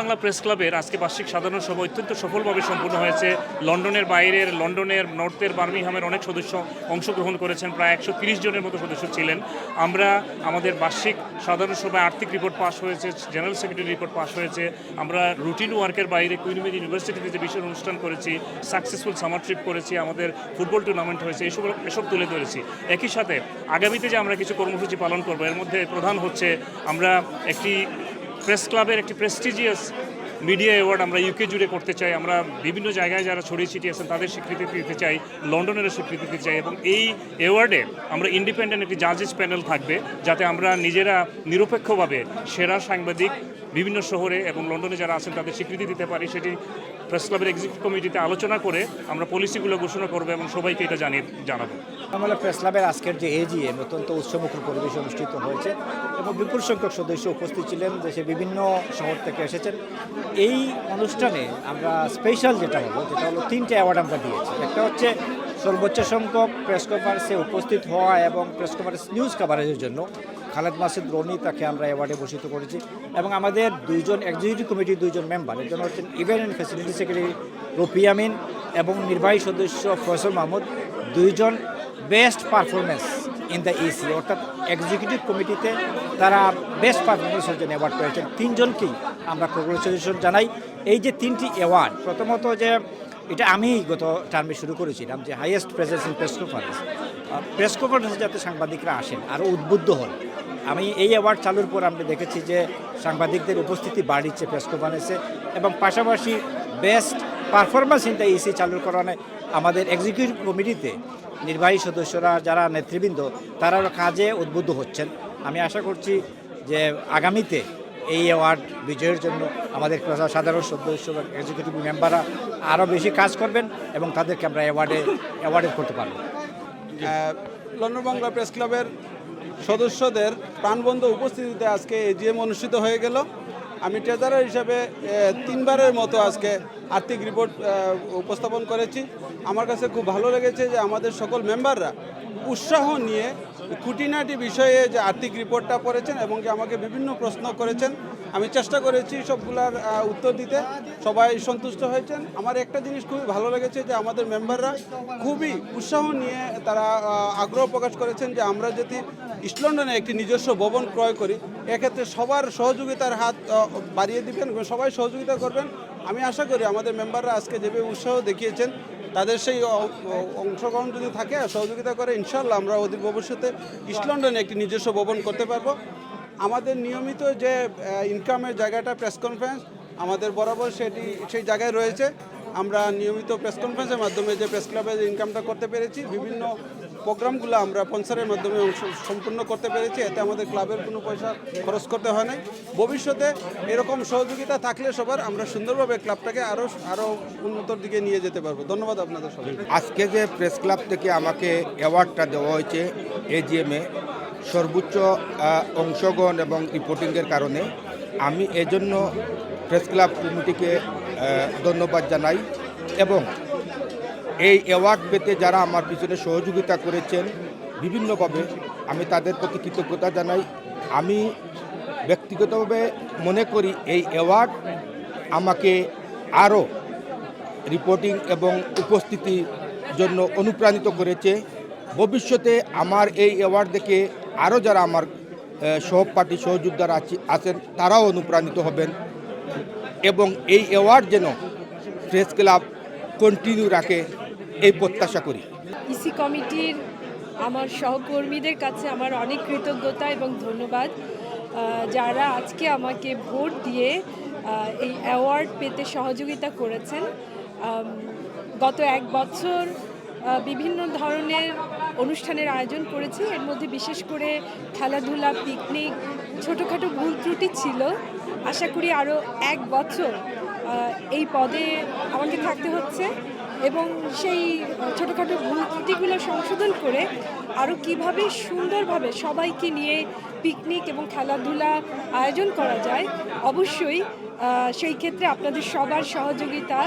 Bangla press ক্লাবের আজকে বার্ষিক সাধারণ সভা অত্যন্ত সফলভাবে সম্পূর্ণ হয়েছে। লন্ডনের বাইরের, লন্ডনের নর্থের বার্মিংহামের অনেক সদস্য অংশগ্রহণ করেছেন, প্রায় একশো জনের মতো সদস্য ছিলেন। আমরা আমাদের বার্ষিক সাধারণ সভায় আর্থিক রিপোর্ট পাস হয়েছে জেনারেল সেক্রেটারি রিপোর্ট পাস হয়েছে। আমরা রুটিন ওয়ার্কের বাইরে কুইনমেদ ইউনিভার্সিটিতে যে বিশেষ অনুষ্ঠান করেছি সাকসেসফুল সামার ট্রিপ করেছি, আমাদের ফুটবল টুর্নামেন্ট হয়েছে, এসব এসব তুলে ধরেছি। একই সাথে আগামীতে যে আমরা কিছু কর্মসূচি পালন করব, এর মধ্যে প্রধান হচ্ছে আমরা একটি প্রেস ক্লাবের একটি প্রেস্টিজিয়াস মিডিয়া অ্যাওয়ার্ড আমরা ইউকে জুড়ে করতে চাই। আমরা বিভিন্ন জায়গায় যারা ছড়িয়ে ছিটিয়ে আছেন, তাদের স্বীকৃতি দিতে চাই লন্ডনের স্বীকৃতি দিতে চাই এবং এই অ্যাওয়ার্ডে আমরা ইন্ডিপেন্ডেন্ট একটি জাজেস প্যানেল থাকবে, যাতে আমরা নিজেরা নিরপেক্ষভাবে সেরা সাংবাদিক বিভিন্ন শহরে এবং লন্ডনে যারা আছেন, তাদের স্বীকৃতি দিতে পারি। সেটি প্রেস ক্লাবের এক্সিকিউটিভ কমিটিতে আলোচনা করে আমরা পলিসিগুলো ঘোষণা করব এবং সবাইকে এটা জানিয়ে জানাব। আমরা প্রেস ক্লাবের আজকের যে এজিএম অত্যন্ত উৎসমুখর পরিবেশে অনুষ্ঠিত হয়েছে এবং বিপুল সংখ্যক সদস্য উপস্থিত ছিলেন দেশে বিভিন্ন শহর থেকে এসেছেন। এই অনুষ্ঠানে আমরা স্পেশাল যেটা হলো যেটা হলো তিনটে অ্যাওয়ার্ড আমরা দিয়েছি। একটা হচ্ছে সর্বোচ্চ সংখ্যক প্রেস কনফারেন্সে উপস্থিত হওয়া এবং প্রেস কনফারেন্স নিউজ কাভারেজের জন্য। খালেদ মাসুদ রনি তাকে আমরা অ্যাওয়ার্ডে ভূষিত করেছি। এবং আমাদের দুইজন এক্সিকিউটিভ কমিটির দুইজন মেম্বার একজন হচ্ছেন event and facility secretary Rafi Amin এবং নির্বাহী সদস্য ফয়সল মাহমুদ, দুইজন best performance in the EC অর্থাৎ এক্সিকিউটিভ কমিটিতে তারা বেস্ট পারফরমেন্সের জন্য অ্যাওয়ার্ড পেয়েছেন। তিনজনকেই আমরা কংগ্রেচুলেশন জানাই। এই যে তিনটি অ্যাওয়ার্ড প্রথমত যে এটা আমি গত টার্মে শুরু করেছিলাম যে highest presence in press conference press কনফারেন্সে যাতে সাংবাদিকরা আসেন আরও উদ্বুদ্ধ হন। আমি এই অ্যাওয়ার্ড চালুর পর আমরা দেখেছি যে সাংবাদিকদের উপস্থিতি বাড়িচ্ছে প্রেস কনফারেন্সে এবং পাশাপাশি best performance in the EC চালুর কারণে আমাদের এক্সিকিউটিভ কমিটিতে নির্বাহী সদস্যরা, যারা নেতৃবৃন্দ তারা কাজে উদ্বুদ্ধ হচ্ছেন। আমি আশা করছি যে আগামীতে এই অ্যাওয়ার্ড বিজয়ের জন্য আমাদের সাধারণ সদস্য এবং এক্সিকিউটিভ মেম্বাররা আরও বেশি কাজ করবেন এবং তাদেরকে আমরা অ্যাওয়ার্ডে অ্যাওয়ার্ডেড করতে পারব। লন্ডন বাংলা প্রেস ক্লাবের সদস্যদের প্রাণবন্ধ উপস্থিতিতে আজকে এজিএম অনুষ্ঠিত হয়ে গেল। আমি ট্রেজারার হিসাবে তিনবারের মতো আজকে আর্থিক রিপোর্ট উপস্থাপন করেছি। আমার কাছে খুব ভালো লেগেছে যে আমাদের সকল মেম্বাররা উৎসাহ নিয়ে খুঁটিনাটি বিষয়ে যে আর্থিক রিপোর্টটা পড়েছেন এবং যে আমাকে বিভিন্ন প্রশ্ন করেছেন, আমি চেষ্টা করেছি সবগুলার উত্তর দিতে। সবাই সন্তুষ্ট হয়েছেন। আমার একটা জিনিস খুবই ভালো লেগেছে যে আমাদের মেম্বাররা খুবই উৎসাহ নিয়ে তারা আগ্রহ প্রকাশ করেছেন যে আমরা যদি ইস্ট লন্ডনে একটি নিজস্ব ভবন ক্রয় করি, এক্ষেত্রে সবার সহযোগিতার হাত বাড়িয়ে দিবেন সবাই সহযোগিতা করবেন। আমি আশা করি আমাদের মেম্বাররা আজকে যেভাবে উৎসাহ দেখিয়েছেন তাদের সেই অংশগ্রহণ যদি থাকে আর সহযোগিতা করে ইনশাল্লাহ আমরা অধিক ভবিষ্যতে ইস্ট লন্ডনে একটি নিজস্ব ভবন করতে পারব। আমাদের নিয়মিত যে ইনকামের জায়গাটা প্রেস কনফারেন্স আমাদের বরাবর সেটি, সেই জায়গায় রয়েছে। আমরা নিয়মিত প্রেস কনফারেন্সের মাধ্যমে যে প্রেস ক্লাবের ইনকামটা করতে পেরেছি, বিভিন্ন প্রোগ্রামগুলো আমরা স্পন্সারের মাধ্যমে সম্পূর্ণ করতে পেরেছি। এতে আমাদের ক্লাবের কোনো পয়সা খরচ করতে হয় নাই। ভবিষ্যতে এরকম সহযোগিতা থাকলে সবার আমরা সুন্দরভাবে ক্লাবটাকে আরও আরও উন্নতর দিকে নিয়ে যেতে পারব। ধন্যবাদ আপনাদের সবাই আজকে যে প্রেস ক্লাব থেকে আমাকে অ্যাওয়ার্ডটা দেওয়া হয়েছে এজিএমে সর্বোচ্চ অংশগ্রহণ এবং রিপোর্টিংয়ের কারণে, আমি এজন্য প্রেস ক্লাব কমিটিকে ধন্যবাদ জানাই এবং এই অ্যাওয়ার্ড পেতে যারা আমার পিছনে সহযোগিতা করেছেন বিভিন্নভাবে, আমি তাদের প্রতি কৃতজ্ঞতা জানাই। আমি ব্যক্তিগতভাবে মনে করি এই অ্যাওয়ার্ড আমাকে আরও রিপোর্টিং এবং উপস্থিতির জন্য অনুপ্রাণিত করেছে। ভবিষ্যতে আমার এই অ্যাওয়ার্ড দেখে আরও যারা আমার সহপাঠী সহযোদ্ধারা আছে- আছেন, তারাও অনুপ্রাণিত হবেন। এবং এই অ্যাওয়ার্ড যেন প্রেস ক্লাব কন্টিনিউ রাখে, এই প্রত্যাশা করি। ইসি কমিটির আমার সহকর্মীদের কাছে আমার অনেক কৃতজ্ঞতা এবং ধন্যবাদ। যারা আজকে আমাকে ভোট দিয়ে এই অ্যাওয়ার্ড পেতে সহযোগিতা করেছেন গত এক বছর বিভিন্ন ধরনের অনুষ্ঠানের আয়োজন করেছি। এর মধ্যে বিশেষ করে খেলাধুলা পিকনিক ছোটোখাটো ভুল ত্রুটি ছিল। আশা করি আরও এক বছর এই পদে আমাকে থাকতে হচ্ছে এবং সেই ছোটোখাটো ভুল ত্রুটিগুলো সংশোধন করে আরও কীভাবে সুন্দরভাবে সবাইকে নিয়ে পিকনিক এবং খেলাধুলা আয়োজন করা যায়, অবশ্যই সেই ক্ষেত্রে আপনাদের সবার সহযোগিতা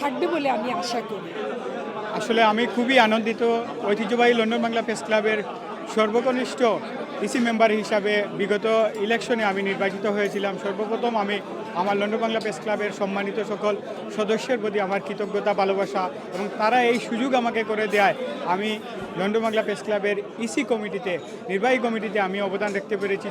থাকবে বলে আমি আশা করি। আসলে আমি খুবই আনন্দিত। ঐতিহ্যবাহী লন্ডন বাংলা প্রেস ক্লাবের সর্বকনিষ্ঠ ইসি মেম্বার হিসাবে বিগত ইলেকশনে আমি নির্বাচিত হয়েছিলাম। সর্বপ্রথম আমি আমার লন্ডন বাংলা প্রেস ক্লাবের সম্মানিত সকল সদস্যের প্রতি আমার কৃতজ্ঞতা, ভালোবাসা এবং তারা এই সুযোগ আমাকে করে দেয় আমি লন্ডন বাংলা প্রেস ক্লাবের ইসি কমিটিতে, নির্বাহী কমিটিতে আমি অবদান রাখতে পেরেছি।